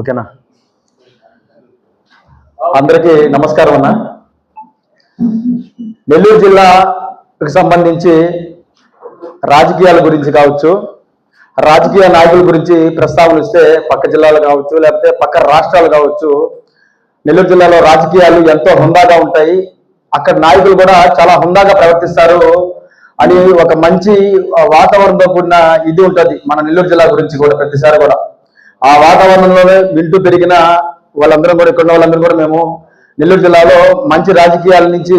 ఓకేనా? అందరికీ నమస్కారం అన్న. నెల్లూరు జిల్లాకు సంబంధించి రాజకీయాల గురించి కావచ్చు రాజకీయ నాయకుల గురించి ప్రస్తావనలు ఇస్తే పక్క జిల్లాలు కావచ్చు లేకపోతే పక్క రాష్ట్రాలు కావచ్చు నెల్లూరు జిల్లాలో రాజకీయాలు ఎంతో హుందాగా ఉంటాయి. అక్కడ నాయకులు కూడా చాలా హుందాగా ప్రవర్తిస్తారు అని ఒక మంచి వాతావరణంతో కూడిన ఇది ఉంటది మన నెల్లూరు జిల్లా గురించి కూడా ప్రతిసారి కూడా. ఆ వాతావరణంలోనే వింటూ పెరిగిన వాళ్ళందరం కూడా ఇక్కడ వాళ్ళందరం వాళ్ళందరూ కూడా మేము నెల్లూరు జిల్లాలో మంచి రాజకీయాల నుంచి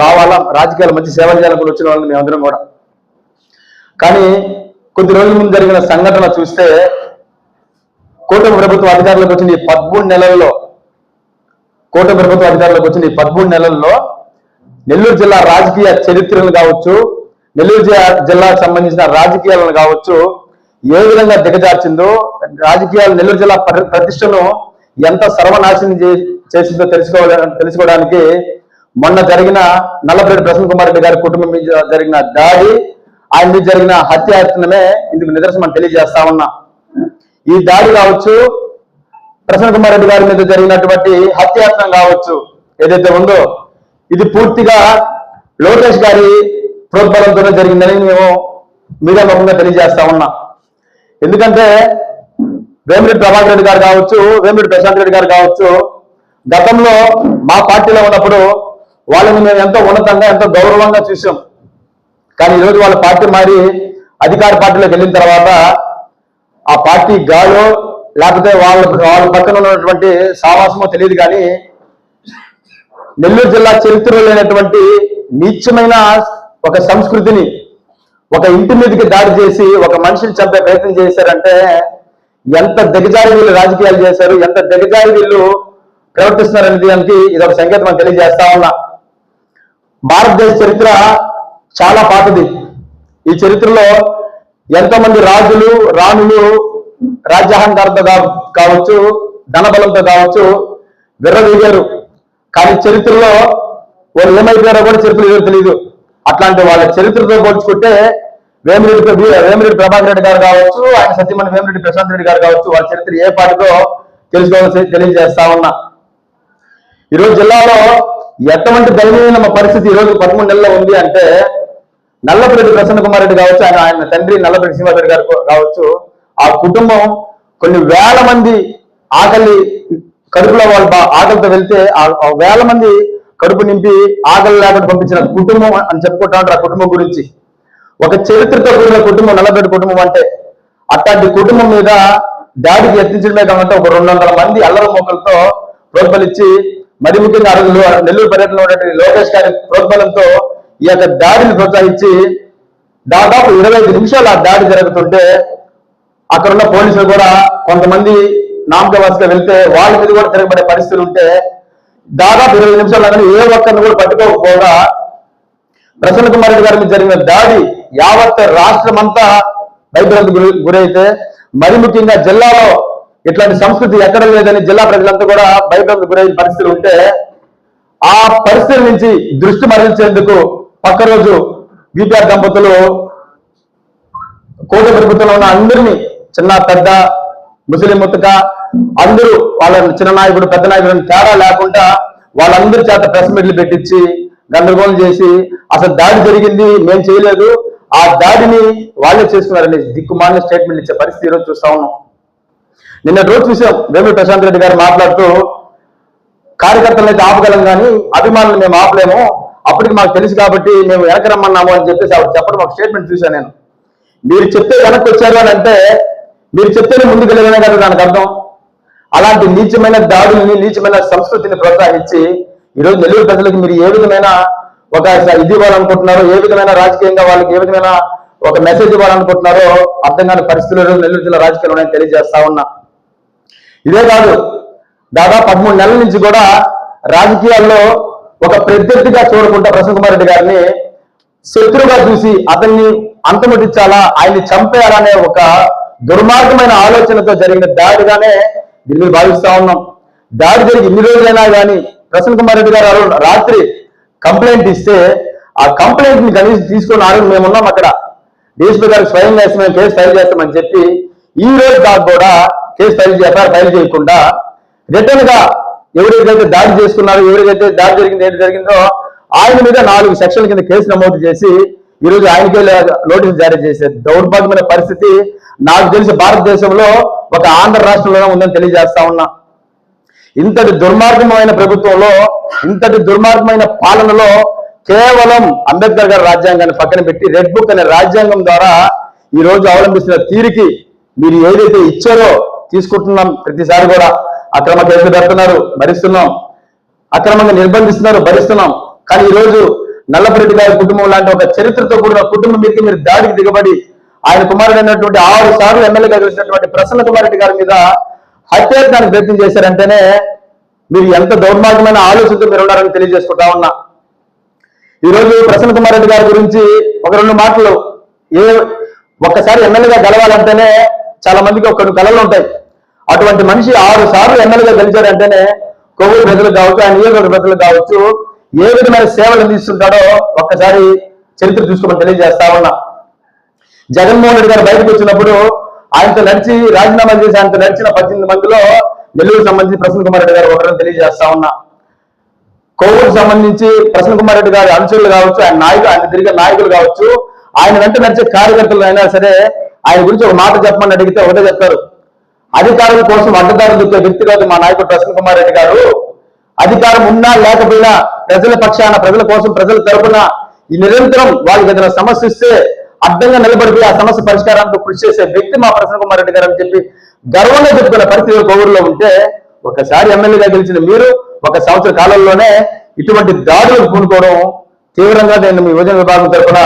రావాలా రాజకీయాలు మంచి సేవ చేయాలని వచ్చిన వాళ్ళని మేమందరం కూడా. కానీ కొద్ది రోజుల ముందు జరిగిన సంఘటన చూస్తే కూటమి ప్రభుత్వ అధికారులకు వచ్చిన ఈ పదమూడు నెలల్లో కూటమి ప్రభుత్వ అధికారులకు వచ్చిన ఈ పదమూడు నెలల్లో నెల్లూరు జిల్లా రాజకీయ చరిత్రలు కావచ్చు నెల్లూరు జిల్లాకు సంబంధించిన రాజకీయాలను కావచ్చు ఏ విధంగా దిగజార్చిందో రాజకీయాలు నెల్లూరు జిల్లా ప్రతిష్టను ఎంత సర్వనాశనం చేసిందో తెలుసుకోవడా తెలుసుకోవడానికి మొన్న జరిగిన నల్లపరెడ్డి ప్రసన్న కుమార్ రెడ్డి గారి కుటుంబం మీద జరిగిన దాడి ఆయన మీద జరిగిన హత్యాయత్నమే ఇందుకు నిదర్శనం తెలియజేస్తా ఉన్నా. ఈ దాడి కావచ్చు ప్రసన్న కుమార్ రెడ్డి గారి మీద జరిగినటువంటి హత్యాయత్నం కావచ్చు ఏదైతే ఉందో ఇది పూర్తిగా లోకేష్ గారి ప్రోద్బలంతోనే జరిగిందని మేము మీడియా ముఖంగా తెలియజేస్తా ఉన్నా. ఎందుకంటే వేమిరెడ్డి ప్రభాకర్ రెడ్డి గారు కావచ్చు వేమిరెడ్డి ప్రశాంత్ రెడ్డి గారు కావచ్చు గతంలో మా పార్టీలో ఉన్నప్పుడు వాళ్ళని మేము ఎంతో ఉన్నతంగా ఎంతో గౌరవంగా చూసాం. కానీ ఈరోజు వాళ్ళ పార్టీ మారి అధికార పార్టీలోకి వెళ్ళిన తర్వాత ఆ పార్టీ గాలో లేకపోతే వాళ్ళ వాళ్ళ పక్కన ఉన్నటువంటి సావాసమో తెలియదు కానీ నెల్లూరు జిల్లా చరిత్రలో లేనటువంటి నీచమైన ఒక సంస్కృతిని ఒక ఇంటి మీదకి దాడి చేసి ఒక మనిషిని చంపే ప్రయత్నం చేశారంటే ఎంత దిగజారి వీళ్ళు రాజకీయాలు చేశారు ఎంత దిగజారి వీళ్ళు ప్రవర్తిస్తున్నారనే దానికి ఇది ఒక సంకేతం తెలియజేస్తా ఉన్నా. భారతదేశ చరిత్ర చాలా పాతది. ఈ చరిత్రలో ఎంతో మంది రాజులు రాణులు రాజ్యాహంకారంతో కావచ్చు ధనబలంతో కావచ్చు విర్రవీగారు కానీ చరిత్రలో వాళ్ళు ఏమైపోయారో కూడా చరిత్ర తెలియదు. అట్లాంటి వాళ్ళ చరిత్రతో పోల్చుకుంటే వేమిరెడ్డి వేమిరెడ్డి ప్రభాకర్ రెడ్డి గారు కావచ్చు ఆయన సత్యమణి వేమిరెడ్డి ప్రశాంత్ రెడ్డి గారు కావచ్చు వాళ్ళ చరిత్ర ఏ పాటితో తెలుసుకోవాల్సి తెలియజేస్తా ఉన్నా. ఈరోజు జిల్లాలో ఎటువంటి దయనీయమైన పరిస్థితి ఈరోజు పదమూడు నెలల్లో ఉంది అంటే నల్లపరెడ్డి ప్రసన్న కుమార్ రెడ్డి కావచ్చు ఆయన ఆయన తండ్రి నల్లపరెడ్డి శ్రీనివాసరెడ్డి గారు కావచ్చు ఆ కుటుంబం కొన్ని వేల మంది ఆకలి కడుపులో వాళ్ళు ఆకలితో వెళ్తే ఆ వేల మంది కడుపు నింపి ఆకలి లేకుండా పంపించిన కుటుంబం అని చెప్పుకుంటాడు ఆ కుటుంబం గురించి. ఒక చరిత్రతో కూడిన కుటుంబం నల్లబెట్టి కుటుంబం అంటే అట్లాంటి కుటుంబం మీద దాడికి ఎత్తించడమే కాకుండా ఒక రెండు వందల మంది అల్లరి మొక్కలతో ప్రోత్బలిచ్చి మరి ముఖ్యంగా ఆ నెల్లూరు పర్యటనలో ఉన్నటువంటి లోకేష్ గారి ప్రోత్బలంతో ఈ యొక్క దాడిని ప్రోత్సహించి దాదాపు ఇరవై ఐదు నిమిషాలు ఆ దాడి జరుగుతుంటే అక్కడ ఉన్న పోలీసులు కూడా కొంతమంది నామకవాసిగా వెళ్తే వాళ్ళ మీద కూడా తిరగబడే పరిస్థితులు ఉంటే దాదాపు ఇరవై నిమిషాలు కానీ ఏ ఒక్కరిని కూడా పట్టుకోకపోగా ప్రసన్న కుమార్ రెడ్డి గారి మీద జరిగిన దాడి యావత్ రాష్ట్రం అంతా భయభ్రాంతి గురి గురైతే మరి ముఖ్యంగా జిల్లాలో ఇట్లాంటి సంస్కృతి ఎక్కడ లేదని జిల్లా ప్రజలంతా కూడా భయభ్రాంతి గురైన పరిస్థితులు ఉంటే ఆ పరిస్థితి నుంచి దృష్టి మరల్చేందుకు పక్క రోజు బీపీఆర్ దంపతులు కోట ప్రభుత్వంలో ఉన్న అందరినీ చిన్న పెద్ద ముస్లిం ముత్తక అందరూ వాళ్ళ చిన్న నాయకుడు పెద్ద నాయకుడు తేడా లేకుండా వాళ్ళందరి చేత ప్రెస్ మీట్లు పెట్టించి గందరగోళం చేసి అసలు దాడి జరిగింది మేము చేయలేదు. ఆ దాడిని వాళ్ళే చేసుకున్నారని దిక్కుమాలిన స్టేట్మెంట్ ఇచ్చే పరిస్థితి ఈరోజు చూస్తా ఉన్నాం. నిన్న రోజు చూసాం వేమి ప్రశాంత్ రెడ్డి గారు మాట్లాడుతూ కార్యకర్తలను అయితే ఆపగలం కానీ అభిమానులు మేము ఆపలేము. అప్పటికి మాకు తెలుసు కాబట్టి మేము వెనక రమ్మన్నాము అని చెప్పేసి ఆవిడ చెప్పడం ఒక స్టేట్మెంట్ చూశాను నేను. మీరు చెప్తే వెనక్కి వచ్చారు అని అంటే మీరు చెప్తేనే ముందుకు వెళ్ళగానే కదా దానికి అర్థం. అలాంటి నీచమైన దాడుల్ని నీచమైన సంస్కృతిని ప్రోత్సహించి ఈరోజు నెల్లూరు ప్రజలకు మీరు ఏ విధమైన ఒక ఇది ఇవ్వాలనుకుంటున్నారో ఏ విధమైన రాజకీయంగా వాళ్ళకి ఏ విధమైన ఒక మెసేజ్ ఇవ్వాలనుకుంటున్నారో అర్థం కాని పరిస్థితులు నెల్లూరు జిల్లా రాజకీయాలు ఉన్నాయని తెలియజేస్తా ఉన్నా. ఇదే కాదు దాదాపు పదమూడు నెలల నుంచి కూడా రాజకీయాల్లో ఒక ప్రత్యర్థిగా చూడకుండా ప్రసన్న కుమార్ రెడ్డి గారిని శత్రువుగా చూసి అతన్ని అంతమటించాలా ఆయన్ని చంపేయాలనే ఒక దుర్మార్గమైన ఆలోచనతో జరిగిన దాడిగానే దీన్ని భావిస్తా ఉన్నాం. దాడి జరిగి ఇన్ని రోజులైనా కానీ ప్రసన్న కుమార్ రెడ్డి గారు రాత్రి కంప్లైంట్ ఇస్తే ఆ కంప్లైంట్ని కనీసం తీసుకుని ఆరోగ్యం మేము ఉన్నాం అక్కడ. డిఎస్పీ గారికి స్వయంగా మేము కేసు ఫైల్ చేస్తామని చెప్పి ఈ రోజు దాకా కూడా కేసు ఫైల్ ఎఫ్ఐఆర్ ఫైల్ చేయకుండా రిటర్న్గా ఎవరికైతే దాడి చేసుకున్నారో ఎవరికైతే దాడి జరిగింది ఏంటి జరిగిందో ఆయన మీద నాలుగు సెక్షన్ల కింద కేసు నమోదు చేసి ఈ రోజు ఆయనకే నోటీసు జారీ చేసే దౌర్భాగ్యమైన పరిస్థితి నాకు తెలిసి భారతదేశంలో ఒక ఆంధ్ర రాష్ట్రంలోనే ఉందని తెలియజేస్తా ఉన్నా. ఇంతటి దుర్మార్గమైన ప్రభుత్వంలో ఇంతటి దుర్మార్గమైన పాలనలో కేవలం అంబేద్కర్ గారి రాజ్యాంగాన్ని పక్కన పెట్టి రెడ్ బుక్ అనే రాజ్యాంగం ద్వారా ఈ రోజు అవలంబిస్తున్న తీరికి మీరు ఏదైతే ఇచ్చారో తీసుకుంటున్నాం ప్రతిసారి కూడా. అక్రమ కేసులు పెడుతున్నారు భరిస్తున్నాం. అక్రమంగా నిర్బంధిస్తున్నారు భరిస్తున్నాం. కానీ ఈ రోజు నల్లపరెడ్డి గారి కుటుంబం లాంటి ఒక చరిత్రతో కూడిన కుటుంబం మీద మీరు దాడికి దిగబడి ఆయన కుమారుడైనటువంటి ఆరు సార్లు ఎమ్మెల్యేగా గెలిచినటువంటి ప్రసన్న కుమార్ రెడ్డి గారి మీద హత్యాయత్నానికి ప్రయత్నం చేశారంటేనే మీరు ఎంత దౌర్భాగ్యమైన ఆలోచనతో మీరు ఉన్నారని తెలియజేసుకుంటా ఉన్నా. ఈ రోజు ప్రసన్న కుమార్ రెడ్డి గారి గురించి ఒక రెండు మాటలు ఏ ఒక్కసారి ఎమ్మెల్యేగా గెలవాలంటేనే చాలా మందికి ఒక కళలు ఉంటాయి. అటువంటి మనిషి ఆరు సార్లు ఎమ్మెల్యేగా గెలిచారంటేనే కొవ్వూరు ప్రజలు కావచ్చు ఆయన నియోజకవర్గ ప్రజలు కావచ్చు ఏ విధమైన సేవలు అందిస్తుంటాడో ఒక్కసారి చరిత్ర చూసుకోమని తెలియజేస్తా ఉన్నా. జగన్మోహన్ రెడ్డి గారు బయటకు వచ్చినప్పుడు ఆయనతో నడిచి రాజీనామా చేసి ఆయనతో నడిచిన పద్దెనిమిది మందిలో నెల్లూరు సంబంధించి ప్రసన్న కుమార్ రెడ్డి గారు ఒకరిని తెలియజేస్తా ఉన్నా. కోవిడ్ సంబంధించి ప్రసన్న కుమార్ రెడ్డి గారి అనుచరులు కావచ్చు ఆయన నాయకులు ఆయన తిరిగే నాయకులు కావచ్చు ఆయన వెంట నడిచే కార్యకర్తలు అయినా సరే ఆయన గురించి ఒక మాట చెప్పమని అడిగితే ఒకటే చెప్తారు. అధికారుల కోసం అడ్డదారులు దిక్కే వ్యక్తి కాదు మా నాయకుడు ప్రసన్న కుమార్ రెడ్డి గారు. అధికారం ఉన్నా లేకపోయినా ప్రజల పక్షాన ప్రజల కోసం ప్రజల తరపున ఈ నిరంతరం వాళ్ళకి ఏదైనా సమస్య ఇస్తే అడ్డంగా నిలబడి ఆ సమస్య పరిష్కారానికి కృషి చేసే వ్యక్తి మా ప్రసన్న కుమార్ రెడ్డి గారు అని చెప్పి గర్వంగా చెప్పుకున్న పరిస్థితి కోవూరులో ఉంటే ఒకసారి ఎమ్మెల్యేగా గెలిచిన మీరు ఒక సంవత్సర కాలంలోనే ఇటువంటి దాడులకు పూనుకోవడం తీవ్రంగా నేను మీ యువజన విభాగం తరఫున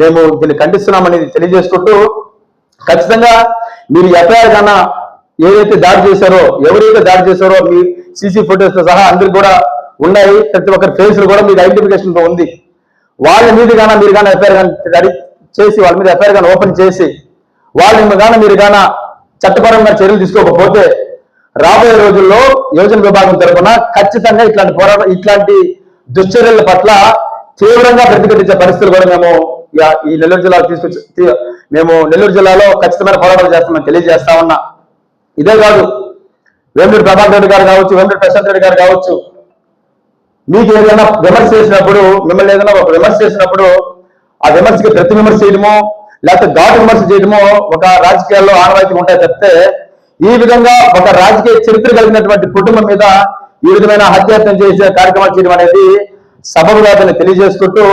మేము దీన్ని ఖండిస్తున్నామని తెలియజేసుకుంటూ ఖచ్చితంగా మీరు ఎఫ్ఐఆర్ కన్నా ఏదైతే దాడి చేశారో ఎవరైతే దాడి చేశారో మీ సీసీ ఫోటోస్తో సహా అందరికి కూడా ఉన్నాయి. ప్రతి ఒక్కరి ఫేస్ కూడా మీరు ఐడెంటిఫికేషన్తో ఉంది. వాళ్ళ మీద కానీ మీరు కానీ ఎఫ్ఐఆర్ కానీ చేసి వాళ్ళ మీద ఎఫ్ఐఆర్ కానీ ఓపెన్ చేసి వాళ్ళని కానీ మీరు కానీ చట్టపరంగా చర్యలు తీసుకోకపోతే రాబోయే రోజుల్లో యోజన విభాగం తరఫున ఖచ్చితంగా ఇట్లాంటి పోరాటం ఇట్లాంటి దుశ్చర్యల పట్ల తీవ్రంగా ప్రతిఘటించే పరిస్థితులు కూడా మేము ఈ నెల్లూరు జిల్లాలో తీసుకొచ్చి మేము నెల్లూరు జిల్లాలో ఖచ్చితమైన పోరాటాలు చేస్తామని తెలియజేస్తా ఉన్నా. ఇదే కాదు వేమూరి ప్రభాకర్ రెడ్డి గారు కావచ్చు వేమూరి ప్రశాంత్ రెడ్డి గారు కావచ్చు మీకు ఏదైనా విమర్శ చేసినప్పుడు మిమ్మల్ని ఏదైనా ఒక విమర్శ చేసినప్పుడు ఆ విమర్శకి ప్రతి విమర్శ చేయడమో లేకపోతే ఘాటు విమర్శ చేయడమో ఒక రాజకీయాల్లో ఆనవాయితీ ఉంటాయి తప్పితే ఈ విధంగా ఒక రాజకీయ చరిత్ర కలిగినటువంటి కుటుంబం మీద ఈ విధమైన హత్యాయత్నం చేసే కార్యక్రమాలు చేయడం అనేది సబబు కాదని తెలియజేసుకుంటూ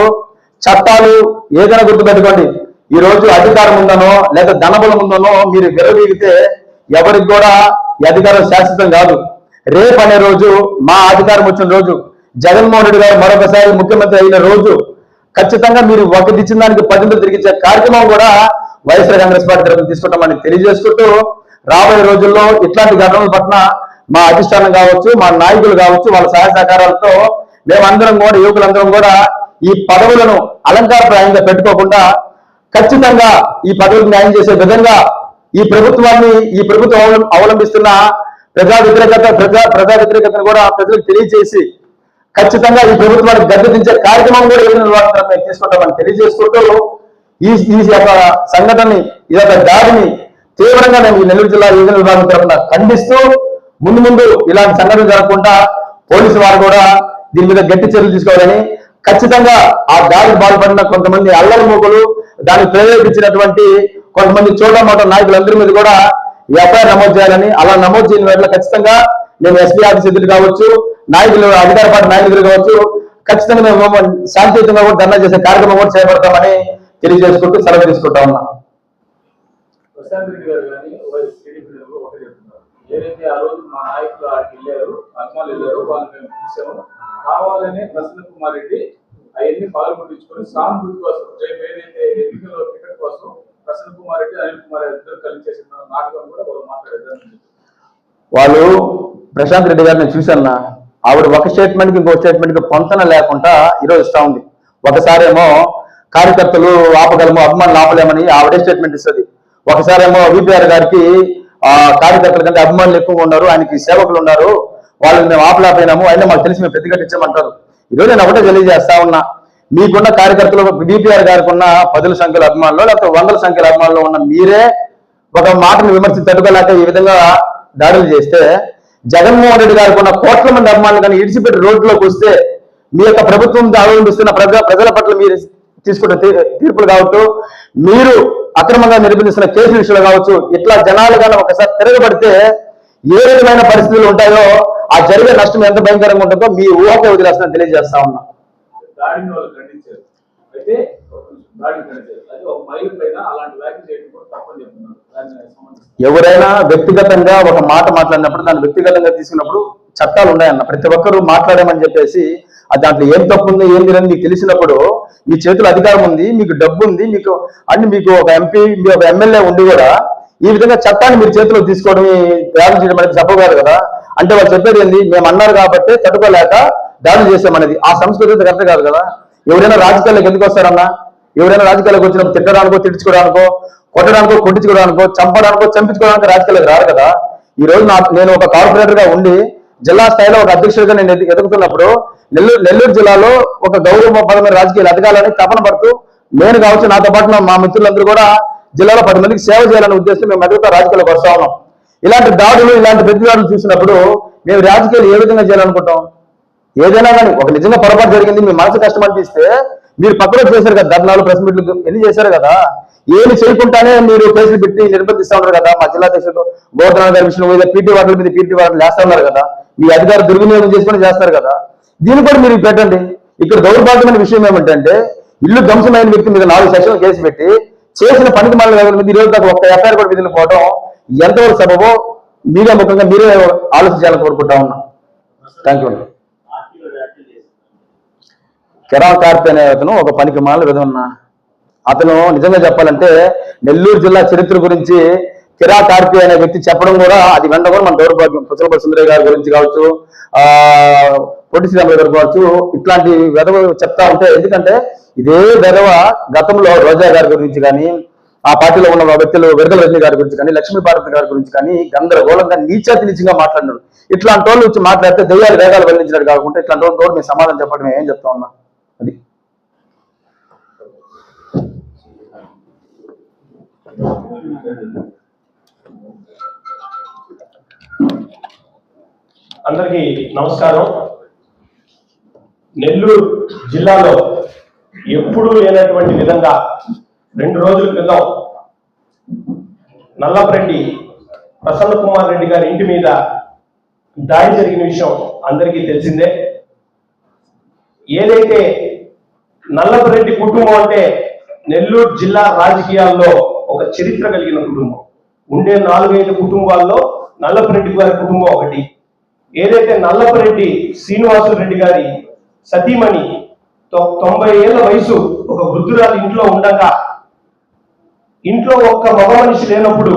చట్టాలు ఏదైనా గుర్తుపెట్టుకోండి. ఈ రోజు అధికారం ఉందనో లేదా ధనబలం ఉందనో మీరు విరవీగితే ఎవరికి కూడా ఈ అధికారం శాశ్వతం కాదు. రేపు అనే రోజు మా అధికారం వచ్చిన రోజు జగన్మోహన్ రెడ్డి గారు మరొకసారి ముఖ్యమంత్రి అయిన రోజు ఖచ్చితంగా మీరు ఒకటి ఇచ్చిన దానికి పదింతలు తిరిగించే కార్యక్రమం కూడా వైఎస్ఆర్ కాంగ్రెస్ పార్టీ తరఫున తీసుకుంటామని తెలియజేసుకుంటూ రాబోయే రోజుల్లో ఇట్లాంటి ఘటనల పట్ల మా అధిష్టానం కావచ్చు మా నాయకులు కావచ్చు వాళ్ళ సహాయ సహకారాలతో మేమందరం కూడా యువకులందరం కూడా ఈ పదవులను అలంకారప్రాయంగా పెట్టుకోకుండా ఖచ్చితంగా ఈ పదవులకు న్యాయం చేసే విధంగా ఈ ప్రభుత్వాన్ని ఈ ప్రభుత్వం అవలంబిస్తున్న ప్రజా వ్యతిరేకత ప్రజా ప్రజా వ్యతిరేకతను కూడా ప్రజలకు తెలియజేసి ఖచ్చితంగా ఈ ప్రభుత్వానికి గద్దెదించే కార్యక్రమం కూడా యోజన మేము తీసుకుంటామని తెలియజేసుకుంటూ ఈ ఈ యొక్క సంఘటనని ఈ యొక్క దాడిని తీవ్రంగా మేము ఈ నెల్లూరు జిల్లా యువజన విభాగం తరఫున ఖండిస్తూ ముందు ముందు ఇలాంటి సంఘటన జరగకుండా పోలీసు వారు కూడా దీని మీద గట్టి చర్యలు తీసుకోవాలని ఖచ్చితంగా ఆ దాడికి బాధపడిన కొంతమంది అల్లరి మూకలు దాన్ని ప్రేరేపించినటువంటి కొంతమంది చోటమోట నాయకులందరి మీద కూడా ఎఫ్ఐఆర్ నమోదు చేయాలని అలా నమోదు చేయని వేళ ఖచ్చితంగా మేము ఎస్పీ ఆఫీస్ ఎదురు కావచ్చు నాయకులు అధికార పార్టీ నాయకులు కావచ్చు ఖచ్చితంగా మేము శాంతియుతంగా కూడా ధర్నా చేసే కార్యక్రమం కూడా చేపడతామని తెలియజేసుకుంటూ సెలవు తీసుకుంటా ఉన్నాం. ఏదైతే ఆ రోజు మా నాయకులు ఆడికి వెళ్ళారు వెళ్ళారు వాళ్ళు మేము చూసాము. కావాలనే ప్రసన్న కుమార్ రెడ్డి అవన్నీ పాల్గొట్టించుకొని సానుభూతి కోసం రేపు ఏదైతే ఎన్నికల్లో టికెట్ కోసం ప్రసన్న కుమార్ రెడ్డి అనిల్ కుమార్ ఇద్దరు కలిసి చేసిన నాటకం కూడా వాళ్ళు వాళ్ళు ప్రశాంత్ రెడ్డి గారిని చూశాను? ఆవిడ ఒక స్టేట్మెంట్కి ఇంకో స్టేట్మెంట్కి పొంతన లేకుండా ఈరోజు ఇస్తా ఉంది. ఒకసారేమో కార్యకర్తలు ఆపగలము అభిమానులు ఆపలేమని ఆవిడే స్టేట్మెంట్ ఇస్తుంది. ఒకసారేమో విపిఆర్ గారికి ఆ కార్యకర్తల కంటే అభిమానులు ఎక్కువ ఉన్నారు ఆయనకి సేవకులు ఉన్నారు వాళ్ళని మేము ఆపలేకపోయినాము అయినా మాకు తెలిసి మేము ప్రతిఘటించామంటారు ఈరోజు నేను ఒకటే తెలియజేస్తా ఉన్నా మీకున్న కార్యకర్తలు బీపీఆర్ గారికి ఉన్న పదుల సంఖ్యల అభిమానులు లేకపోతే వందల సంఖ్యల అభిమానులు ఉన్న మీరే ఒక మాటను విమర్శించి తట్టుకోలేక ఈ విధంగా దాడులు చేస్తే జగన్మోహన్ రెడ్డి గారికి ఉన్న కోట్ల మంది అభిమానులు కానీ ఇడిచిపెట్టి రోడ్లోకి వస్తే మీ యొక్క ప్రభుత్వం అవలంబిస్తున్న ప్రజా ప్రజల పట్ల మీరు తీసుకున్న తీర్పులు కావచ్చు మీరు అక్రమంగా నిర్బంధిస్తున్న కేసుల విషయంలో కావచ్చు ఇట్లా జనాలు కానీ ఒకసారి తిరగబడితే ఏ విధమైన పరిస్థితులు ఉంటాయో ఆ జరిగే నష్టం ఎంత భయంకరంగా ఉంటుందో మీ ఊహకే వదిలేస్తున్నా తెలియజేస్తా ఉన్నా. ఎవరైనా వ్యక్తిగతంగా ఒక మాట మాట్లాడినప్పుడు దాన్ని వ్యక్తిగతంగా తీసుకున్నప్పుడు చట్టాలు ఉన్నాయన్న. ప్రతి ఒక్కరూ మాట్లాడామని చెప్పేసి దాంట్లో ఏం తప్పు ఉంది ఏం లేదని మీకు తెలిసినప్పుడు మీ చేతిలో అధికారం ఉంది మీకు డబ్బు ఉంది మీకు అండ్ మీకు ఒక ఎంపీ మీ ఒక ఎమ్మెల్యే ఉండి కూడా ఈ విధంగా చట్టాన్ని మీరు చేతిలో తీసుకోవడం త్యాగం చేయడం అనేది చెప్పగలరు కదా. అంటే వాళ్ళు చెప్పేది ఏంది? మేము అన్నారు కాబట్టి తట్టుకోలేక దాడులు చేసామనేది ఆ సంస్కృతి కరెక్ట్ కాదు కదా. ఎవరైనా రాజకీయాల్లోకి ఎందుకు వస్తారన్నా? ఎవరైనా రాజకీయాలకు వచ్చినప్పుడు తిట్టడానికో తిట్టించుకోవడానికో కొట్టడానికో కొట్టించుకోవడానికో చంపడానికో చంపించుకోవడానికి రాజకీయాలకు రారు కదా. ఈ రోజు నా నేను ఒక కార్పొరేటర్గా ఉండి జిల్లా స్థాయిలో ఒక అధ్యక్షుడిగా నేను ఎదుగుతున్నప్పుడు నెల్లూరు నెల్లూరు జిల్లాలో ఒక గౌరవపరమైన రాజకీయాలు ఎదగాలని తపన పడుతూ నేను కావచ్చు నాతో పాటు మా మిత్రులందరూ కూడా జిల్లాలో పది మందికి సేవ చేయాలనే ఉద్దేశం మేము ఎదుగుతా రాజకీయాలకు వస్తా ఉన్నాం. ఇలాంటి దాడులు ఇలాంటి ప్రతిదాడులు చూసినప్పుడు మేము రాజకీయాలు ఏ విధంగా చేయాలనుకుంటాం? ఏదైనా కానీ ఒక నిజంగా పొరపాటు జరిగింది మీ మనసు కష్టం అనిపిస్తే మీరు పక్కన చేశారు కదా ధర్నాలు ప్రెస్ మీట్లు ఎన్ని చేశారు కదా. ఏమి చేయకుండానే మీరు కేసులు పెట్టి నిర్బంధిస్తా ఉన్నారు కదా మా జిల్లా అధ్యక్షులు గోవర్ధన గారి విషయంలో మీద పీటీ వార్డుల మీద పీటీ వార్డులు వేస్తా ఉన్నారు కదా మీ అధికారులు దుర్వినియోగం చేసుకుని చేస్తారు కదా. దీన్ని కూడా మీరు పెట్టండి. ఇక్కడ దౌర్భాగ్యమైన విషయం ఏమిటంటే ఇల్లు ధ్వంసమైన వ్యక్తి మీద నాలుగు సెక్షన్లు కేసు పెట్టి చేసిన పనికి మాలిన మీద ఈరోజు దాకా ఒక్క ఎఫ్ఐఆర్ కూడా విధులు పోవడం ఎంతవరకు సబబో మీడియా ముఖ్యంగా మీరే ఆలోచించాలని కోరుకుంటా ఉన్నాం. థ్యాంక్ యూ కిరాకార్తి అనే అతను ఒక పనికి మాల విధమన్న అతను నిజంగా చెప్పాలంటే నెల్లూరు జిల్లా చరిత్ర గురించి కిరా కార్పి అనే వ్యక్తి చెప్పడం కూడా అది వెంట కూడా మన దౌర్భాగ్యం. పుచ్చలప సుందరయ్య గారి గురించి కావచ్చు ఆ పొట్టి శ్రీరాములు గారు కావచ్చు ఇట్లాంటి వెధవ చెప్తా ఉంటే ఎందుకంటే ఇదే వెధవ గతంలో రోజా గారి గురించి కానీ ఆ పార్టీలో ఉన్న వ్యక్తులు విడుదల రజనీ గారి గురించి కానీ లక్ష్మీ భారత్ గారి గురించి కానీ గందరగోళంగా నీచాతి నీచంగా మాట్లాడినాడు. ఇట్లాంటి వాళ్ళు వచ్చి మాట్లాడితే దెయ్యాలు వేగాలు వెళ్ళించినట్టు కాకుండా ఇట్లాంటి వాళ్ళు మేము సమాధానం చెప్పడం ఏం చెప్తా ఉన్నా. అది. అందరికీ నమస్కారం. నెల్లూరు జిల్లాలో ఎప్పుడూ లేనటువంటి విధంగా రెండు రోజుల క్రితం నల్లపరెడ్డి ప్రసన్న కుమార్ రెడ్డి గారి ఇంటి మీద దాడి జరిగిన విషయం అందరికీ తెలిసిందే. ఏదైతే నల్లపరెడ్డి కుటుంబం అంటే నెల్లూరు జిల్లా రాజకీయాల్లో ఒక చరిత్ర కలిగిన కుటుంబం. ఉండే నాలుగైదు కుటుంబాల్లో నల్లపరెడ్డి గారి కుటుంబం ఒకటి. ఏదైతే నల్లపరెడ్డి శ్రీనివాసు రెడ్డి గారి సతీమణి తొంభై ఏళ్ళ వయసు ఒక వృద్ధురాలు ఇంట్లో ఉండగా ఇంట్లో ఒక్క మగ మనిషి లేనప్పుడు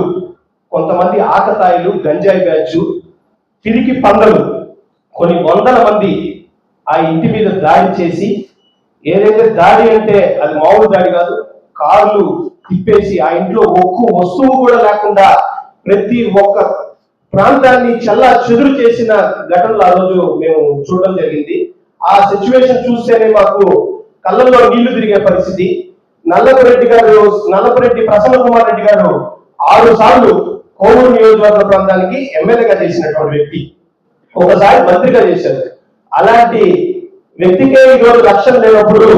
కొంతమంది ఆకతాయిలు గంజాయి బ్యాచ్ తిరిగి పందలు కొన్ని వందల మంది ఆ ఇంటి మీద దాడి చేసి ఏదైతే దాడి అంటే అది మామూలు దాడి కాదు కార్లు తిప్పేసి ఆ ఇంట్లో ఒక్క వస్తువు కూడా లేకుండా ప్రతి ఒక్క ప్రాంతాన్ని చల్లా చెదురు చేసిన ఘటనలు ఆ రోజు మేము చూడడం జరిగింది. ఆ సిచ్యువేషన్ చూస్తేనే మాకు కళ్ళల్లో నీళ్ళు తిరిగే పరిస్థితి. నల్లపురెడ్డి గారు నల్లపురెడ్డి ప్రసన్న కుమార్ రెడ్డి గారు ఆరు సార్లు కోవూరు నియోజకవర్గ ప్రాంతానికి ఎమ్మెల్యేగా చేసినటువంటి వ్యక్తి. ఒకసారి మంత్రిగా చేశారు. అలాంటి వ్యక్తికే ఈరోజు లక్ష్యం లేనప్పుడు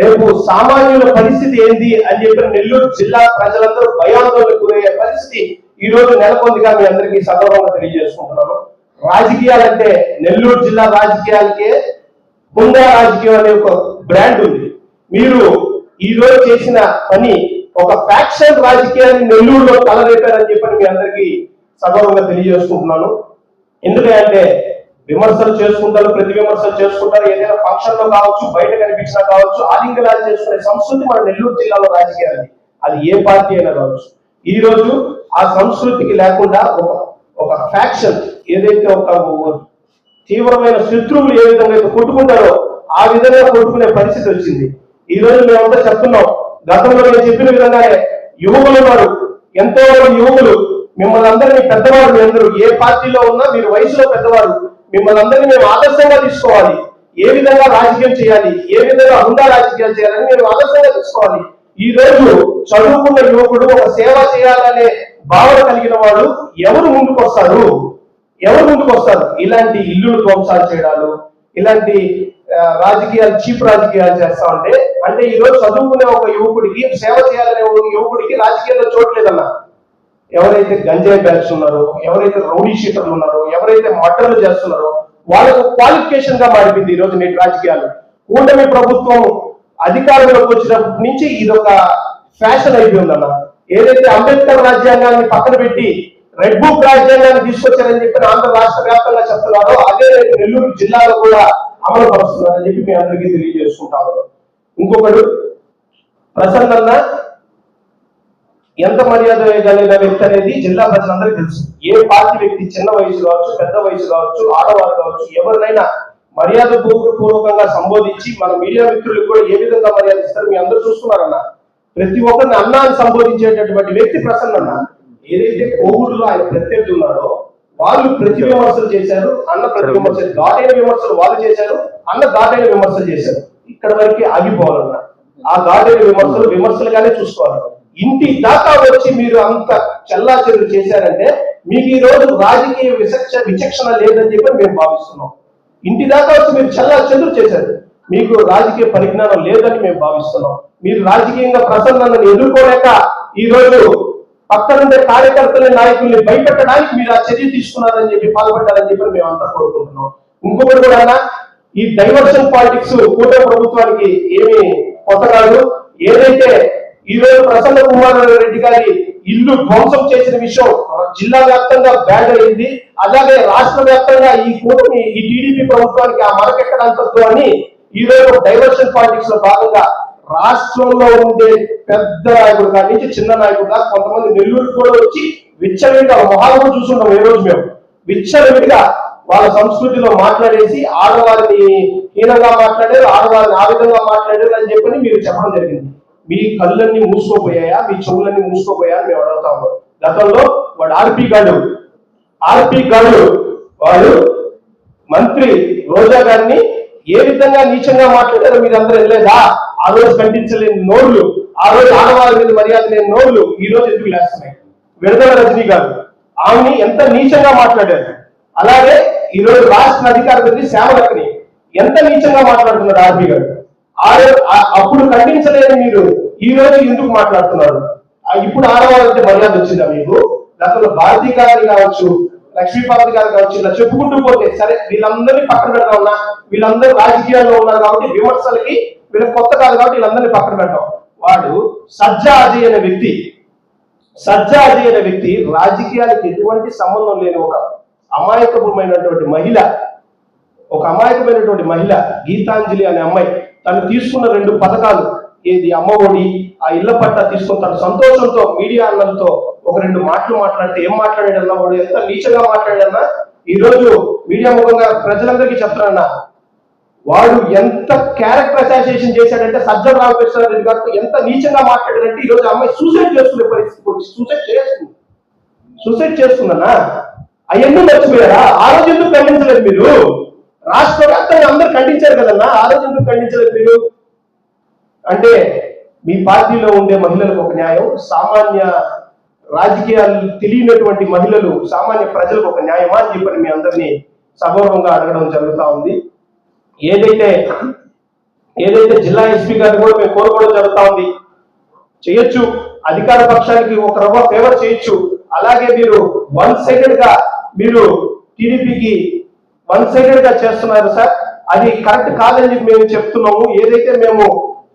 రేపు సామాన్యుల పరిస్థితి ఏంది అని చెప్పి నెల్లూరు జిల్లా ప్రజలందరూ భయాందోళన గురయ్యే పరిస్థితి ఈ రోజు నెలకొందిగా మీ అందరికీ సందర్భంగా తెలియజేసుకుంటున్నాను. రాజకీయాలంటే నెల్లూరు జిల్లా రాజకీయాలకే హుండా రాజకీయం అనే ఒక బ్రాండ్ ఉంది. మీరు ఈ రోజు చేసిన పని ఒక ఫ్యాక్షన్ రాజకీయాన్ని నెల్లూరులో తలరేపారని చెప్పని మీ అందరికీ సగౌరవంగా తెలియజేసుకుంటున్నాను. ఎందుకంటే విమర్శలు చేసుకుంటారు ప్రతి విమర్శలు చేసుకుంటారు. ఏదైనా ఫంక్షన్లో కావచ్చు బయట కనిపించినా కావచ్చు ఆలింగనాలు చేసుకునే సంస్కృతి మన నెల్లూరు జిల్లాలో రాజకీయాలి అది ఏ పార్టీ అయినా కావచ్చు. ఈ రోజు ఆ సంస్కృతికి లేకుండా ఒక ఒక ఫ్యాక్షన్ ఏదైతే ఒక తీవ్రమైన శత్రువులు ఏ విధంగా అయితే కొట్టుకుంటారో ఆ విధంగా కొట్టుకునే పరిస్థితి వచ్చింది. ఈ రోజు మేమంతా చెప్తున్నాం. గతంలో నేను చెప్పిన విధంగానే యువకులు ఉన్నారు. ఎంతో మంది యువకులు మిమ్మల్ని అందరినీ పెద్దవారు అందరూ ఏ పార్టీలో ఉన్నా మీరు వయసులో పెద్దవారు మిమ్మల్ని అందరినీ మేము ఆదర్శంగా తీసుకోవాలి. ఏ విధంగా రాజకీయం చేయాలి? ఏ విధంగా హుందా రాజకీయాలు చేయాలని మేము ఆదర్శంగా తీసుకోవాలి. ఈ రోజు చదువుకున్న యువకుడు ఒక సేవ చేయాలనే భావన కలిగిన వాడు ఎవరు ముందుకొస్తారు? ఎవరు ముందుకొస్తారు? ఇలాంటి ఇల్లులు ధ్వంసాలు చేయడాలు ఇలాంటి రాజకీయాలు చీప్ రాజకీయాలు చేస్తా ఉంటే అంటే ఈ రోజు చదువుకునే ఒక యువకుడికి సేవ చేయాలనే ఒక యువకుడికి రాజకీయాల్లో చోట్లేదన్నా ఎవరైతే గంజాయి బ్యాగ్స్ ఉన్నారో ఎవరైతే రౌడీ షీటర్లు ఉన్నారో ఎవరైతే మట్టలు చేస్తున్నారో వాళ్ళకు క్వాలిఫికేషన్గా మారిపోయింది ఈ రోజు నేటి రాజకీయాలు. కూటమి ప్రభుత్వం అధికారంలోకి వచ్చినప్పటి నుంచి ఇది ఒక ఫ్యాషన్ అయిపోయిందన్న. ఏదైతే అంబేద్కర్ రాజ్యాంగాన్ని పక్కన పెట్టి రెడ్ బుక్ రాజ్యాంగాన్ని తీసుకొచ్చారని చెప్పి ఆంధ్ర రాష్ట్ర వ్యాప్తంగా చెప్తున్నారో అదే రేపు నెల్లూరు జిల్లాలో కూడా అమలు పరుస్తున్నారని చెప్పి మీ అందరికీ తెలియజేసుకుంటాము ఇంకొకడు ప్రసన్న ఎంత మర్యాద వేయగలిగిన వ్యక్తి అనేది జిల్లా ప్రజలందరికీ తెలుసు. ఏ పార్టీ వ్యక్తి చిన్న వయసు కావచ్చు పెద్ద వయసు కావచ్చు ఆడవారు కావచ్చు ఎవరినైనా మర్యాద పూర్వ- పూర్వకంగా సంబోధించి మన మీడియా మిత్రులకు కూడా ఏ విధంగా మర్యాద ఇస్తారు మీ అందరూ చూస్తున్నారన్న. ప్రతి ఒక్కరిని అన్నాన్ని సంబోధించేటటువంటి వ్యక్తి ప్రసన్న ఏదైతే కోవిడ్లో ఆయన ప్రత్యర్థి ఉన్నారో వాళ్ళు ప్రతి విమర్శలు చేశారు అన్న ప్రతి విమర్శలు ఘాటైన విమర్శలు వాళ్ళు చేశారు అన్న ఘాటైన విమర్శలు చేశారు. ఇక్కడ వరకే ఆగిపోవాలన్న. ఆ ఘాటైన విమర్శలు విమర్శలుగానే చూసుకోవాలి. ఇంటి దాకా వచ్చి మీరు అంత చల్లా చేశారంటే మీకు ఈ రోజు రాజకీయ విచక్ష విచక్షణ లేదని చెప్పి మేము భావిస్తున్నాం. ఇంటి దాకా వచ్చి మీరు చల్లా చెదురు చేశారు. మీకు రాజకీయ పరిజ్ఞానం లేదని మేము భావిస్తున్నాం. మీరు రాజకీయంగా ప్రసన్నను ఎదుర్కోలేక ఈ రోజు పక్కనుండే కార్యకర్తల నాయకుల్ని భయపెట్టడానికి మీరు ఆ చర్య తీసుకున్నారని చెప్పి పాల్పడ్డారని చెప్పి మేము అంతా కోరుకుంటున్నాం. ఇంకొకటి కూడా ఈ డైవర్షన్ పాలిటిక్స్ కూటమి ప్రభుత్వానికి ఏమి కొత్త కాదు ఏదైతే ఈ రోజు ప్రసన్న కుమార్ రెడ్డి గారి ఇల్లు ధ్వంసం చేసిన విషయం జిల్లా వ్యాప్తంగా బ్యాడ్ అయింది. అలాగే రాష్ట్ర వ్యాప్తంగా ఈ కూటమి ఈ టీడీపీ ప్రభుత్వానికి ఆ మరకెక్కడంతద్దు అని ఈ రోజు డైవర్షన్ పాలిటిక్స్లో భాగంగా రాష్ట్రంలో ఉండే పెద్ద నాయకుడు కాడి నుంచి చిన్న నాయకుడు దాకా కొంతమంది నెల్లూరు కూడా వచ్చి విచ్చలవిడిగా మొహాలను కూడా చూసుకుంటాం ఈ రోజు మేము. విచ్చలవిడిగా వాళ్ళ సంస్కృతిలో మాట్లాడేసి ఆడవారిని హీనంగా మాట్లాడారు ఆడవారిని ఆ విధంగా మాట్లాడారు అని చెప్పని మీరు చెప్పడం జరిగింది. మీ కళ్ళన్నీ మూసుకోపోయాయా? మీ చెవులన్నీ మూసుకోపోయా మేము అడుగుతాము గతంలో వాడు ఆర్పి గాడు. ఆర్పి గాడు వాడు మంత్రి రోజా గారిని ఏ విధంగా నీచంగా మాట్లాడారో మీరు అందరూ వెళ్ళలేదా ఆ రోజు ఖండించలేని నోళ్ళు ఆ రోజు ఆడవాళ్ళ మీద మర్యాద లేని నోళ్ళు ఈ రోజు ఎందుకు లేస్తున్నాయి విడుదల రజనీ గారు ఆమెని ఎంత నీచంగా మాట్లాడారు? అలాగే ఈ రోజు రాష్ట్ర అధికారి మంత్రి ఎంత నీచంగా మాట్లాడుతున్నారు ఆర్పి గారు? అప్పుడు ఖండించలేని మీరు. ఈ రోజు ఎందుకు మాట్లాడుతున్నారు? ఇప్పుడు ఆడవాళ్ళంటే మర్యాద వచ్చిందా మీకు? గతంలో భారతీ గారి కావచ్చు లక్ష్మీపార్వతి గారు కావచ్చు ఇలా చెప్పుకుంటూ పోతే సరే వీళ్ళందరినీ పక్కన పెడతా ఉన్నా వీళ్ళందరూ రాజకీయాల్లో ఉన్నారు కాబట్టి విమర్శలకి వీళ్ళకి కొత్త కాదు కాబట్టి వీళ్ళందరినీ పక్కన పెడతాం వాడు సజ్జా అజయ్ అనే వ్యక్తి. సజ్జా అజయ్ అనే వ్యక్తి రాజకీయాలకు ఎటువంటి సంబంధం లేని ఒక అమాయకమైనటువంటి మహిళ. ఒక అమాయకమైనటువంటి మహిళ గీతాంజలి అనే అమ్మాయి. తను తీసుకున్న రెండు పథకాలు ఏది అమ్మఒడి ఆ ఇళ్ళ పట్ట తీసుకుని తన సంతోషంతో మీడియా అన్నలతో ఒక రెండు మాటలు మాట్లాడితే ఏం మాట్లాడాడన్నా వాడు? ఎంత నీచంగా మాట్లాడాడన్నా? ఈ రోజు మీడియా ముఖంగా ప్రజలందరికీ చెప్తానన్నా వాడు ఎంత క్యారెక్టర్ అసోసియేషన్ చేశాడంటే సజ్జల రామకృష్ణారెడ్డి గారితో ఎంత నీచంగా మాట్లాడాడంటే ఈ రోజు అమ్మాయి సూసైడ్ చేసుకునే పరిస్థితి సూసైడ్ చేస్తుంది. సూసైడ్ చేస్తుందన్నా? అవన్నీ మర్చిపోయారా? ఆ రోజు ఎందుకు మీరు? రాష్ట్ర వ్యాప్తంగా అందరూ ఖండించారు కదన్నా? ఆలోచనలు ఎందుకు ఖండించలేదు మీరు? అంటే మీ పార్టీలో ఉండే మహిళలకు ఒక న్యాయం సామాన్య రాజకీయాలు తెలియనటువంటి మహిళలు సామాన్య ప్రజలకు ఒక న్యాయమా అని చెప్పని మీ అందరినీ సగౌరవంగా అడగడం జరుగుతూ ఉంది. ఏదైతే ఏదైతే జిల్లా ఎస్పీ గారిని కూడా మేము కోరుకోవడం జరుగుతూ ఉంది. చేయొచ్చు. అధికార పక్షానికి ఒక రవ్వ ఫేవర్ చేయొచ్చు. అలాగే మీరు వన్ సైడెడ్గా మీరు టీడీపీకి వన్ సైడెడ్గా చేస్తున్నారు సార్. అది కరెక్ట్ కాదని మేము చెప్తున్నాము. ఏదైతే మేము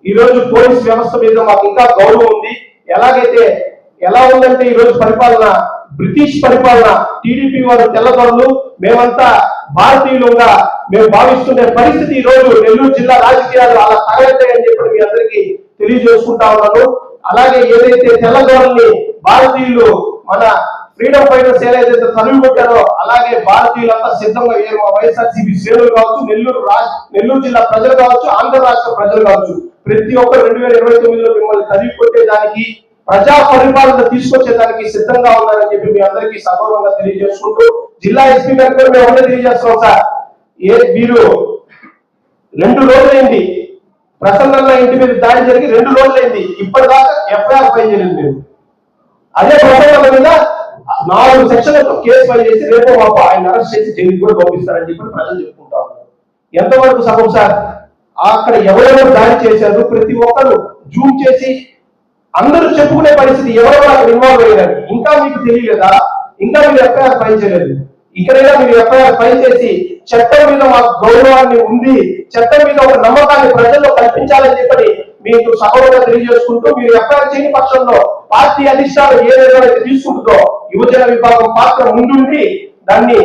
ఈ రోజు పోలీస్ వ్యవస్థ మీద మాకు ఇంకా గౌరవం ఉంది ఎలాగైతే ఎలా ఉందంటే ఈ రోజు పరిపాలన బ్రిటిష్ పరిపాలన టీడీపీ వారు తెల్లదొరలు మేమంతా భారతీయులుగా మేము భావిస్తుండే పరిస్థితి ఈ రోజు నెల్లూరు జిల్లా రాజకీయాలు అలా తగలతాయని చెప్పి మీ అందరికీ తెలియజేసుకుంటా ఉన్నాను. అలాగే ఏదైతే తెల్లదొరల్ని భారతీయులు మన ఫ్రీడమ్ ఫైటర్స్ ఏదైతే తనువు కొట్టారో అలాగే భారతీయులంతా సిద్ధంగా ఏ మా వైఎస్ఆర్సీపీ సేవలు కావచ్చు నెల్లూరు నెల్లూరు జిల్లా ప్రజలు కావచ్చు ఆంధ్ర రాష్ట్ర ప్రజలు కావచ్చు ప్రతి ఒక్కరు రెండు వేల ఇరవై తొమ్మిదిలో మిమ్మల్ని తరిగి కొట్టేదానికి ప్రజా పరిపాలన తీసుకొచ్చేదానికి సిద్ధంగా ఉన్నారని చెప్పి మీ అందరికీ సగౌరవంగా తెలియజేసుకుంటూ జిల్లా ఎస్పీ గారికి కూడా మేము ఒకటే తెలియజేస్తున్నాం సార్. ఏ మీరు రెండు రోజులైంది ప్రసన్న ఇంటి మీద దాడి జరిగి రెండు రోజులైంది. ఇప్పటిదాకా ఎఫ్ఐఆర్ ఫైల్ చేయలేదు మీరు. అదే ప్రసన్న మీద నాలుగు సెక్షన్లతో కేసు ఫైల్ చేసి రేపు మాపు ఆయన అరెస్ట్ చేసి జైలుకి కూడా పంపిస్తారని చెప్పి ప్రజలు చెప్పుకుంటా ఉన్నారు. ఎంతవరకు సగం సార్? అక్కడ ఎవరెవరు దాడి చేశారు? ప్రతి ఒక్కరు జూమ్ చేసి అందరూ చెప్పుకునే పరిస్థితి ఎవరెవరు అక్కడ ఇన్వాల్వ్ అయ్యారు? ఇంకా మీకు తెలియలేదా? ఇంకా మీరు ఎఫ్ఐఆర్ ఫైల్ చేయలేదు. ఇక్కడైనా మీరు ఎఫ్ఐఆర్ ఫైల్ చేసి చట్టం మీద మా గౌరవాన్ని ఉంది చట్టం మీద ఒక నమ్మకాన్ని ప్రజల్లో కల్పించాలని చెప్పని మీకు సగౌరవంగా తెలియజేసుకుంటూ మీరు ఎఫ్ఐఆర్ చేయని పక్షంలో పార్టీ అధిష్టానం ఏ నిర్ణయం తీసుకుంటుందో యువజన విభాగం పాత్ర ముందుండి దాన్ని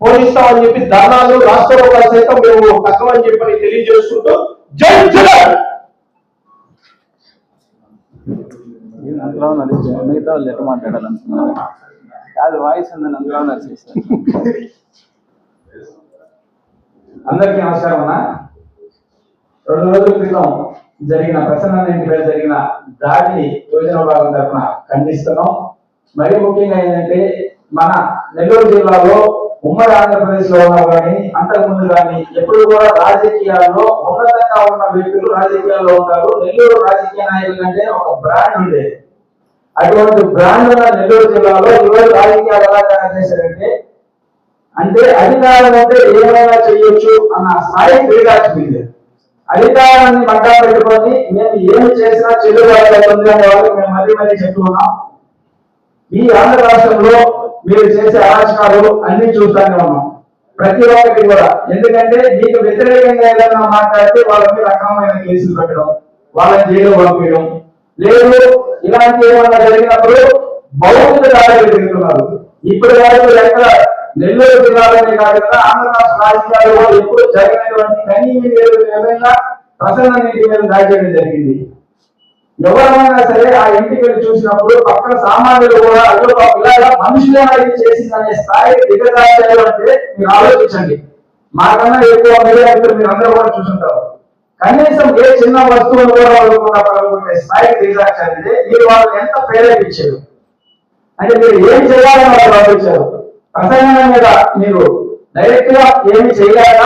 పోలీస్తామని చెప్పి ధర్నాలు రాష్ట్ర సైతం మేము తగ్గమని చెప్పని తెలియజేసుకుంటూ జై జగన్! అందులో మిగతా వాళ్ళు ఎట్లా మాట్లాడాలనుకున్నారు? కాదు వాయిస్ ఉందని అందులో అందరికీ నమస్కారం అన్న. రెండు రోజుల క్రితం జరిగిన ప్రసన్న ఇంటి మీద జరిగిన దాడిని యోజన భాగం తరఫున ఖండిస్తున్నాం. మరి ముఖ్యంగా ఏంటంటే మన నెల్లూరు జిల్లాలో ఉమ్మడి ఆంధ్రప్రదేశ్లో ఉన్నా కానీ అంతకుముందు కానీ ఎప్పుడు కూడా రాజకీయాల్లో ఉన్నతంగా ఉన్న వ్యక్తులు రాజకీయాల్లో ఉంటారు. నెల్లూరు రాజకీయ నాయకులు అంటే ఒక బ్రాండ్ ఉండేది. అటువంటి బ్రాండ్ ఉన్న నెల్లూరు జిల్లాలో ఈరోజు రాజకీయాలు ఎలా తయారు చేశారంటే అంటే అధికారం అంటే ఏమైనా చేయొచ్చు అన్న స్థాయి దిగజారిపోయింది అధికారాన్ని మట్టా పెట్టుకొని మేము ఏమి చేసినా చెల్లుబాటు అవుతుంది అనే వాళ్ళకి మేము మళ్ళీ మళ్ళీ చెప్తున్నాం. ఈ ఆంధ్ర రాష్ట్రంలో మీరు చేసే అరాచకాలు అన్ని చూస్తానే ఉన్నాం. ప్రతి ఒక్కటి కూడా. ఎందుకంటే మీకు వ్యతిరేకంగా ఏదైనా మాట్లాడితే వాళ్ళ మీద అక్రమమైన కేసులు పెట్టడం వాళ్ళని జైలు పంపించడం. లేదు ఇలాంటి ఏమన్నా జరిగినప్పుడు భౌతిక దాడులు తిరుగుతున్నారు. ఇప్పుడు వరకు ఎక్కడ? నెల్లూరు జిల్లాలోనే కాకుండా ఆంధ్ర రాష్ట్ర రాజకీయాల్లో ఎప్పుడు జరిగినటువంటి కనీవి లేదు విధంగా ప్రసన్న నీటి మీద దాడి చేయడం జరిగింది. ఎవరైనా సరే ఆ ఇంటికి వెళ్ళి చూసినప్పుడు పక్కన సామాన్యులు కూడా అయ్యో ఇలాగా మనుషులే చేసిందనే స్థాయికి దిగజార్చారు అంటే మీరు ఆలోచించండి. మాకన్నా ఎక్కువ మీడియా మీరు అందరూ కూడా చూసుంటారు. కనీసం ఏ చిన్న వస్తువులు కూడా వాళ్ళు స్థాయికి పగలగొట్టే స్థాయికి మీరు వాళ్ళకి ఎంత ప్రేరేపించారు? అంటే మీరు ఏం చేయాలని వాళ్ళు ఆలోచించారు? ప్రసంగం మీద మీరు డైరెక్ట్గా ఏమి చేయలేక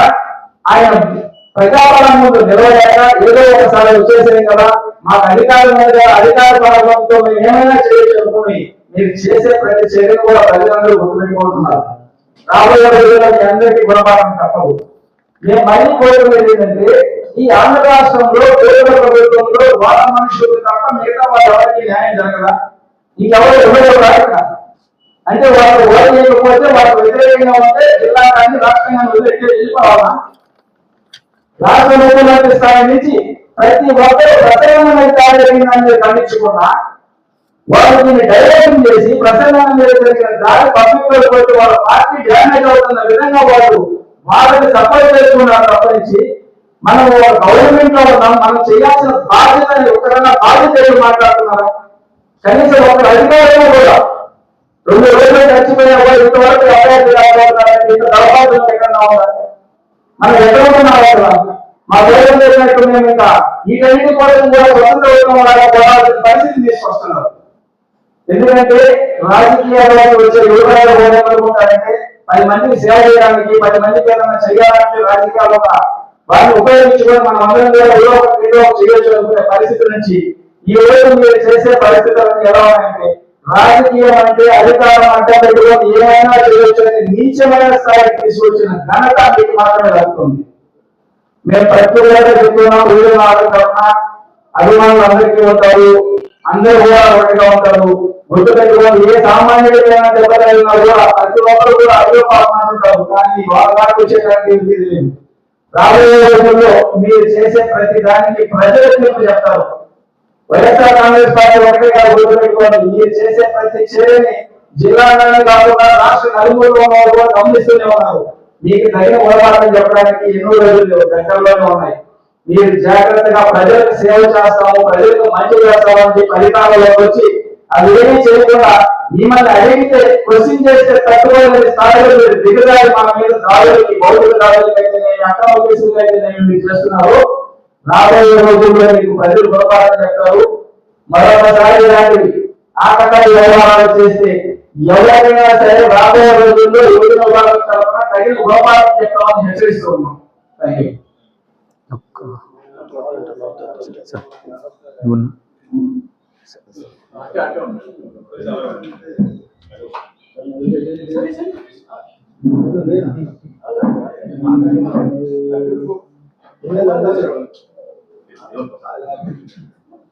ఆయన ప్రజాపాలన ముందు నిలవలేక ఏదో ఒకసారి వచ్చేసాయి కదా. మాకు అధికారం మీద అధికార బలంతో మేము ఏమైనా చేయొచ్చు అనుకుని మీరు చేసే ప్రతి చర్యను కూడా ప్రజలందరూ గుర్తుపెట్టుకుంటున్నారు రాబోయే రోజుల్లో మీ అందరికీ గుణపాఠం తప్పదు. మేము మళ్ళీ కోరుకునేది ఏంటంటే ఈ ఆంధ్ర రాష్ట్రంలో కేంద్ర ప్రభుత్వంలో వాళ్ళ మనుషులు తప్ప మిగతా వాళ్ళ న్యాయం జరగదా? ఇంకెవరు ఎవరు రాక అంటే వాళ్ళు ఓటు చేయకపోతే వాళ్ళకు వ్యతిరేకంగా ఉంటే జిల్లా కానీ రాష్ట్రంగా వదిలేసి వెళ్ళిపోవాలా రాష్ట్ర ముఖ్యమంత్రి స్థాయి నుంచి ప్రతి ఒక్కరు ప్రసన్నమైన దాడి జరిగిందని ఖండించుకున్నా వాళ్ళు దీన్ని డైవర్షన్ చేసి ప్రసన్నమైన మీద జరిగిన దాడి పబ్లిక్లో పోతే వాళ్ళ పార్టీ డ్యామేజ్ అవుతున్న విధంగా వాళ్ళు వాళ్ళని సపోర్ట్ చేసుకున్నారు తప్పనించి మనం గవర్నమెంట్లో ఉన్నాం మనం చేయాల్సిన బాధ్యత ఒక్కడన్నా బాధ్యత ఎవరు మాట్లాడుతున్నారా? కనీసం ఒక అధికారులు కూడా రెండు రోజులు చచ్చిపోయిన ఇంతవరకు అభ్యర్థి రాబోతున్నారంటే ఇంత దళపాతులు ఎక్కడ ఉన్నారు మనం ఎక్కడ ఉన్నాం మా దేశం చేసినట్టు మేము ఇంకా ఈ రెండింటి కోసం కూడా స్వతంత్ర ఉద్యమాలుగా పోరాడాల్సిన పరిస్థితి తీసుకొస్తున్నారు. ఎందుకంటే రాజకీయాల్లోకి వచ్చే యువకులు ఏమనుకుంటారంటే పది మందికి సేవ చేయడానికి పది మందికి ఏదైనా చేయాలంటే రాజకీయాల్లో ఒక వారిని ఉపయోగించుకొని మనం అందరం కూడా ఏదో ఒక ఏదో ఒక చేయొచ్చు అనుకునే పరిస్థితి నుంచి ఈ రోజు మీరు చేసే పరిస్థితులను ఎలా ఉన్నాయంటే రాజకీయం అంటే అధికారం అంటే పెట్టుకొని ఏమైనా చేయొచ్చు అనే నీచమైన స్థాయికి తీసుకొచ్చిన ఘనత మీకు మాత్రమే దక్కుతుంది మేము ప్రత్యేకంగా చెప్తున్నాం వీళ్ళు తరఫున అభిమానులు అందరికీ ఉంటారు అందరూ కూడా ఒకటిగా ఉంటారు. గుర్తు పెట్టుకోవాలి ఏ సామాన్యుడికైనా దెబ్బతగినా కూడా ప్రతి ఒక్కరు కూడా అభివృద్ధి పాపం కానీ వాళ్ళ దాకా వచ్చేటానికి రాబోయే రోజుల్లో మీరు చేసే ప్రతి దానికి ప్రజలు చెప్తారు. వైఎస్ఆర్ కాంగ్రెస్ పార్టీ ఒకటే కాదు గుర్తుపెట్టుకోవాలి మీరు చేసే ప్రతి చర్యని జిల్లాలోనే కాకుండా రాష్ట్ర నలుగురులో ఉన్నారు కూడా గమనిస్తూనే ఉన్నారు. మీకు తగిన ఉదాహరణ చెప్పడానికి ఎన్నో రోజులు దగ్గరలోనే ఉన్నాయి. మీరు జాగ్రత్తగా ప్రజలకు సేవ చేస్తాము ప్రజలకు మంచి చేస్తామని ఫలితాలలోకి వచ్చి అది ఏమీ చేయకుండా మిమ్మల్ని అడిగితే క్వశ్చన్ చేస్తే తట్టుకోలేని స్థాయిలో మీరు దిగజారి మన మీద దాడులకి భౌతిక దాడులకి అయితేనేమి అక్రమ కేసులకి అయితే మీరు చేస్తున్నారు రాబోయే రోజుల్లో మీకు ప్రజలు పొరపాటు చెప్తారు మరొకసారి ఇలాంటి ఆటకాలు వ్యవహారాలు చేస్తే ఎవరైనా సరే రాబోయే రోజుల్లో యువజన విభాగం తరఫున తగిన గుణపాఠం చెప్తామని హెచ్చరిస్తూ ఉన్నాం. థ్యాంక్ యూ అంటే అంటే ఉంది.